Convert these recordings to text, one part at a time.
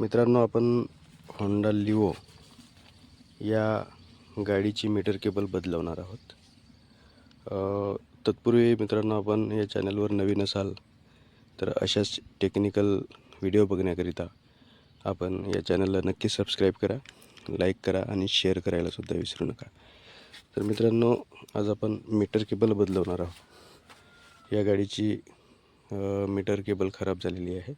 मित्रांनो आपण Honda Leo या गाडीची मीटर केबल बदलवणार आहोत. तत्पूर्वी मित्रांनो आपण या चॅनलवर नवीन असाल तर अशाच टेक्निकल व्हिडिओ बघण्याकरिता आपण या चॅनलला नक्की सबस्क्राईब करा लाईक करा आणि शेअर करायला सुद्धा विसरू नका. तर मित्रांनो आज आपण मीटर केबल बदलवणार आहोत. या गाडीची मीटर केबल खराब झालेली आहे.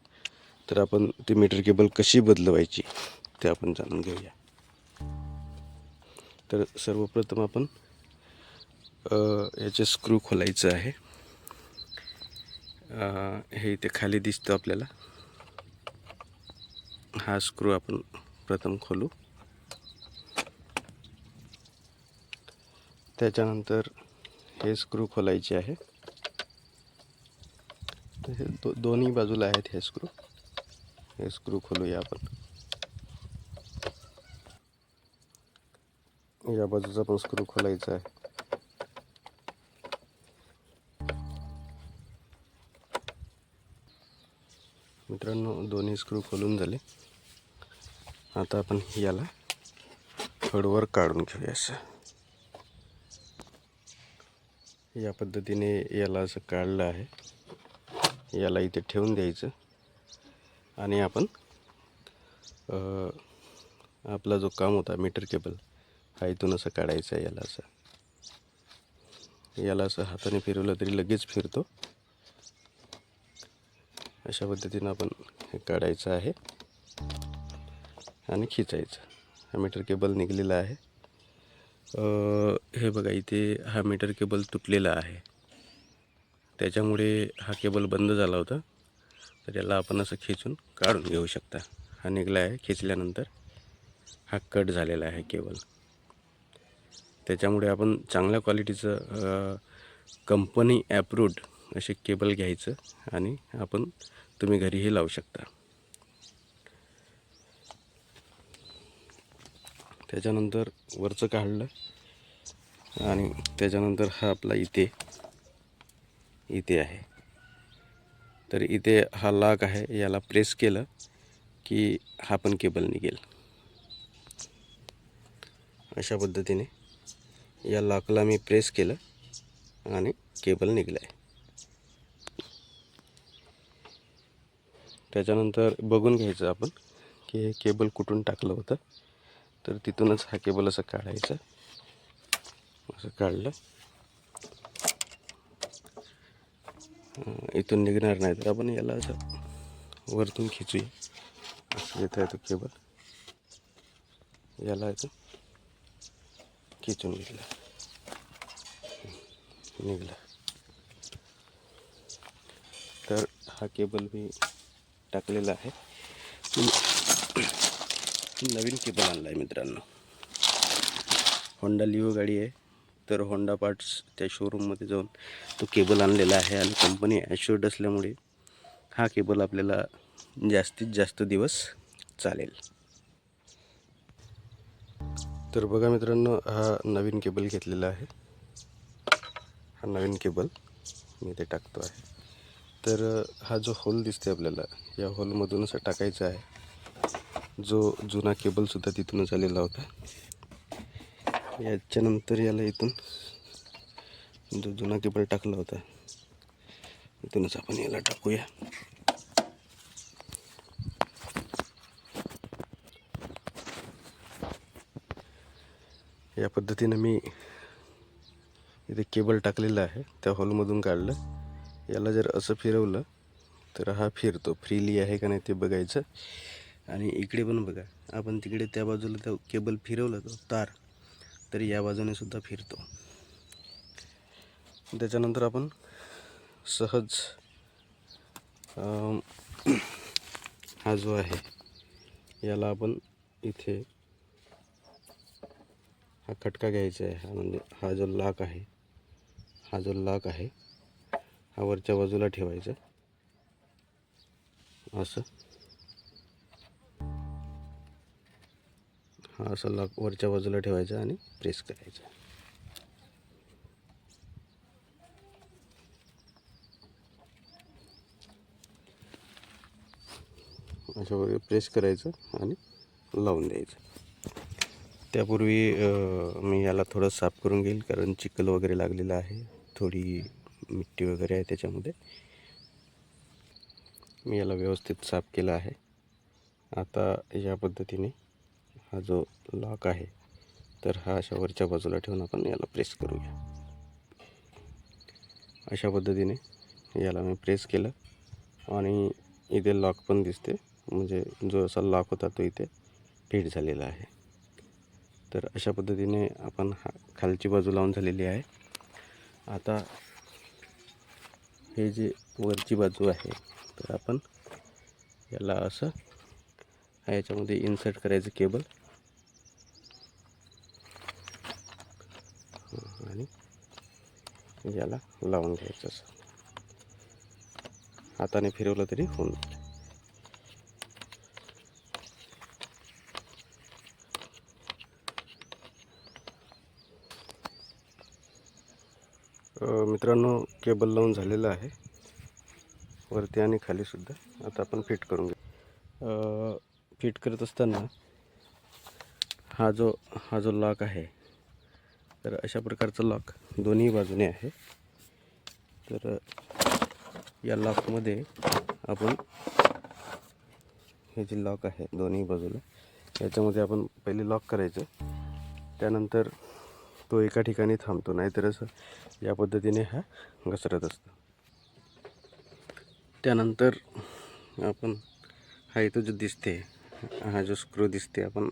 तर आपण ती मीटर केबल कशी बदलवायची ते आपण जाणून घेऊया. तर सर्वप्रथम आपण याचे स्क्रू खोलायचं आहे. हे इथे खाली दिसतं आपल्याला. हा स्क्रू आपण प्रथम खोलू. त्याच्यानंतर हे स्क्रू खोलायचे आहे. हे दो दोन्ही बाजूला आहेत हे स्क्रू हे स्क्रू खोलूया आपण. या बाजूचा पण स्क्रू खोलायचा आहे. मित्रांनो दोन्ही स्क्रू खोलून झाले. आता आपण याला खडवर काढून घेऊया असं. या पद्धतीने याला असं काढलं आहे. याला इथे ठेवून द्यायचं. आणि आपण आपला जो काम होता मीटर केबल हा इथून असं काढायचा आहे याला असं. याला असं हाताने फिरवलं तरी लगेच फिरतो. अशा पद्धतीनं आपण हे काढायचं आहे आणि खिचायचं. हा मीटर केबल निघलेला आहे. हे बघा इथे हा मीटर केबल तुटलेला आहे. त्याच्यामुळे हा केबल बंद झाला होता. तर याला आपण असं खेचून काढून घेऊ शकता. हा निघला आहे खेचल्यानंतर हा कट झालेला आहे केबल त्याच्यामुळे आपण चांगल्या क्वालिटीचं कंपनी ॲप्रूव्ड असे केबल घ्यायचं आणि आपण तुम्ही घरीही लावू शकता. त्याच्यानंतर वरचं काढलं आणि त्याच्यानंतर हा आपला इथे इथे आहे. तर इथे हा लॉक आहे याला प्रेस केलं की हा पण केबल निघेल. अशा पद्धतीने या लॉकला मी प्रेस केलं आणि केबल निघलं आहे त्याच्यानंतर बघून घ्यायचं आपण की हे केबल कुठून टाकलं होतं. तर तिथूनच हा केबल असं काढायचं. असं काढलं. इथून निघणार नाही तर आपण याला असं वरतून खिचूया. असं येतं आहे तो केबल याला येतो खिचून घेतला. निघला. तर हा केबल मी टाकलेला आहे. नवीन केबल आणला आहे मित्रांनो. होंडा लिओ गाडी आहे. तर होंडा पार्ट्स त्या शोरूममध्ये जाऊन तो केबल आणलेला आहे आणि कंपनी ॲश्युर्ड असल्यामुळे हा केबल आपल्याला जास्तीत जास्त दिवस चालेल. तर बघा मित्रांनो हा नवीन केबल घेतलेला आहे. हा नवीन केबल मी ते टाकतो आहे. तर हा जो होल दिसते आपल्याला या होलमधूनच टाकायचा आहे. जो जुना केबलसुद्धा तिथूनच आलेला होता. याच्यानंतर याला इथून जो जुना केबल टाकला होता इथूनच आपण याला टाकूया. या पद्धतीनं मी इथे केबल टाकलेलं आहे त्या हॉलमधून काढलं. याला जर असं फिरवलं तर हा फिरतो. फ्रीली आहे का नाही ते बघायचं. आणि इकडे पण बघा आपण तिकडे त्या बाजूला त्या केबल फिरवलं तो तार. तर या बाजूने सुद्धा फिरतो. त्याच्यानंतर आपण सहज हा जो आहे याला आपण इथे हा खटका घ्यायचा आहे. हा म्हणजे हा जो लाक आहे हा जो लाक आहे हा वरच्या बाजूला ठेवायचा. असं. हा असं लॉक वरच्या बाजूला ठेवायचा आणि प्रेस करायचा. अशा वगैरे प्रेस करायचं आणि लावून द्यायचं. त्यापूर्वी मी याला थोडं साफ करून घेईल कारण चिखल वगैरे लागलेलं आहे. थोडी मिट्टी वगैरे आहे त्याच्यामध्ये. मी याला व्यवस्थित साफ केलं आहे. आता या पद्धतीने हा जो लॉक आहे तर हा अशा वरच्या बाजूला ठेवून आपण याला प्रेस करूया. अशा पद्धतीने याला मी प्रेस केलं आणि इथे लॉक पण दिसते. म्हणजे जो असा लॉक होता तो इथे फिट झालेला आहे. तर अशा पद्धतीने आपण हा खालची बाजू लावून झालेली आहे. आता हे जे वरची बाजू आहे तर आपण याला असं हा याच्यामध्ये इन्सर्ट करायचं केबल हं, आणि याला लावून घ्यायचं असं. हाताने फिरवलं तरी होऊन मित्रांनो केबल लावून झालेलं आहे. वरती आणि खाली सुद्धा. आता आपण फिट करून घेऊ. फिट करत असताना हा जो हा जो लॉक आहे तर अशा प्रकारचा लॉक दोन्ही बाजूने आहे. तर या लॉकमध्ये आपण हे जे लॉक आहे दोन्ही बाजूला याच्यामध्ये आपण पहिले लॉक करायचं. त्यानंतर तो एका ठिकाणी थांबतो नाहीतर असं या पद्धतीने हा घसरत असतो. त्यानंतर आपण हा इथं जो दिसते हा जो स्क्रू दिसते आपण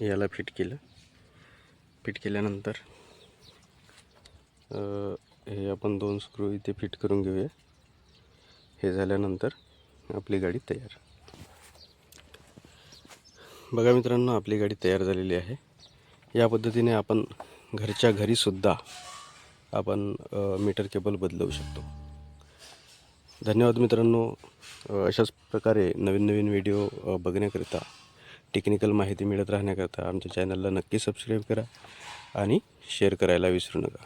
याला फिट केलं. फिट केल्यानंतर हे आपण दोन स्क्रू इथे फिट करून घेऊया. हे झाल्यानंतर आपली गाडी तयार. बघा मित्रांनो आपली गाडी तयार झालेली आहे. या पद्धतीने आपण घरच्या घरीसुद्धा आपण मीटर केबल बदलवू शकतो. धन्यवाद मित्रांनो. अशाच प्रकारे नवीन नवीन व्हिडिओ बघण्याकरिता टेक्निकल माहिती मिळत राहण्याकरता आमच्या चॅनलला नक्की सबस्क्राईब करा आणि शेअर करायला विसरू नका.